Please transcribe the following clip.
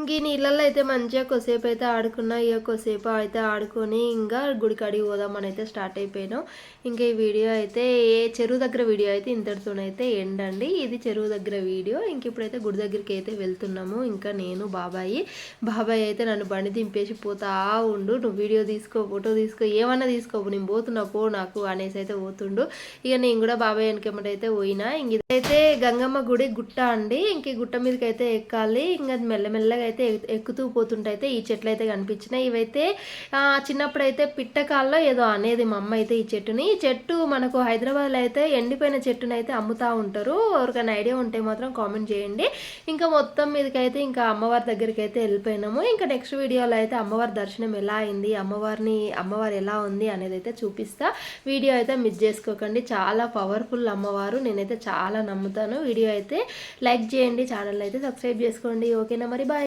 ఇంక ఈ నీళ్ళల్లో అయితే మంచిగా కొసేపు అయితే ఆడుకున్నా ఇక కొసేపు అయితే ఆడుకొని ఇంకా గుడికాడికి పోదామని అయితే స్టార్ట్ అయిపోయినాం. ఇంకా ఈ వీడియో అయితే ఏ చెరువు దగ్గర వీడియో అయితే ఇంతటితోనైతే ఎండండి. ఇది చెరువు దగ్గర వీడియో. ఇంక ఇప్పుడైతే గుడి దగ్గరికి అయితే వెళ్తున్నాము. ఇంకా నేను బాబాయి. బాబాయ్ అయితే నన్ను బండి దింపేసి పోతా ఉండు. నువ్వు వీడియో తీసుకో ఫోటో తీసుకో ఏమన్నా తీసుకోపు నేను పోతున్నా పో నాకు అనేసి అయితే పోతుండు. ఇక నేను కూడా బాబాయ్ వెనకమ్మటైతే పోయినా. ఇంక ఇదైతే గంగమ్మ గుడి గుట్ట అండి. ఇంక ఈ గుట్ట మీదకి అయితే ఎక్కాలి. ఇంకా మెల్లమెల్లగా అయితే ఎక్కుతూ పోతుంటే ఈ చెట్లు అయితే కనిపించినాయి. ఇవైతే చిన్నప్పుడు అయితే పిట్టకాల్లో ఏదో అనేది మా అమ్మ అయితే ఈ చెట్టుని. ఈ చెట్టు మనకు హైదరాబాద్లో అయితే ఎండిపోయిన చెట్టుని అయితే అమ్ముతూ ఉంటారు. ఎవరికైనా ఐడియా ఉంటే మాత్రం కామెంట్ చేయండి. ఇంకా మొత్తం మీదకైతే ఇంకా అమ్మవారి దగ్గరికి అయితే వెళ్ళిపోయినాము. ఇంకా నెక్స్ట్ వీడియోలో అయితే అమ్మవారి దర్శనం ఎలా అయింది అమ్మవారిని అమ్మవారు ఎలా ఉంది అనేది అయితే చూపిస్తా. వీడియో అయితే మిస్ చేసుకోకండి. చాలా పవర్ఫుల్ అమ్మవారు. నేనైతే చాలా నమ్ముతాను. వీడియో అయితే లైక్ చేయండి. ఛానల్ అయితే సబ్స్క్రైబ్ చేసుకోండి. ఓకేనా మరి? బాయ్.